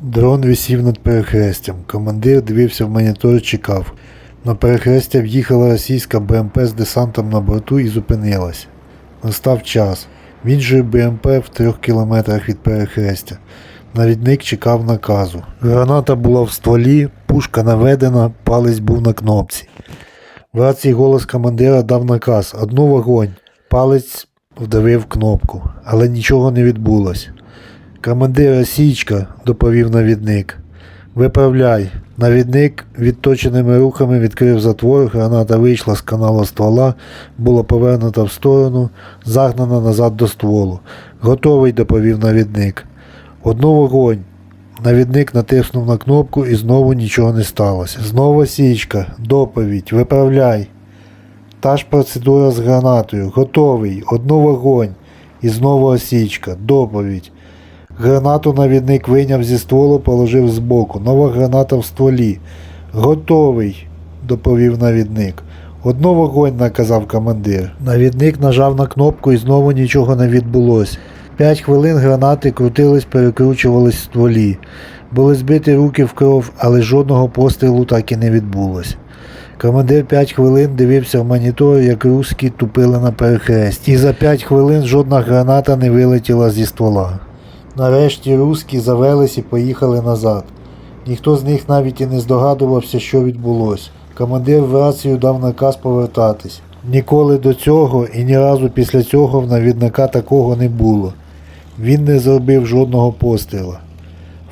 Дрон висів над перехрестям. Командир дивився в монітор і чекав. На перехрестя в'їхала російська БМП з десантом на борту і зупинилась. Настав час. Він же БМП в трьох кілометрах від перехрестя. Навідник чекав наказу. Граната була в стволі, пушка наведена, палець був на кнопці. В рації голос командира дав наказ одну вогонь. Палець вдавив кнопку, але нічого не відбулось. Командира Січка, доповів навідник. Виправляй. Навідник відточеними рухами відкрив затвор, граната вийшла з каналу ствола, була повернута в сторону, загнана назад до стволу. Готовий, доповів навідник. Одну вогонь. Навідник натиснув на кнопку і знову нічого не сталося. Знову січка, доповідь, виправляй. Та ж процедура з гранатою. Готовий. Одну вогонь. І знову осічка. Доповідь. Гранату навідник вийняв зі стволу, положив збоку. Нова граната в стволі. Готовий, доповів навідник. Одну вогонь, наказав командир. Навідник нажав на кнопку і знову нічого не відбулося. П'ять хвилин гранати крутились, перекручувались в стволі. Були збиті руки в кров, але жодного пострілу так і не відбулося. Командир 5 хвилин дивився в монітор, як руски тупили на перехресті. І за 5 хвилин жодна граната не вилетіла зі ствола. Нарешті руски завелись і поїхали назад. Ніхто з них навіть і не здогадувався, що відбулося. Командир в рацію дав наказ повертатись. Ніколи до цього і ні разу після цього в навідника такого не було. Він не зробив жодного постріла.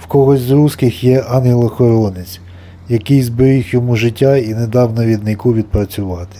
В когось з русських є ангел-охоронець, який зберіг йому життя і не дав навіднику відпрацювати.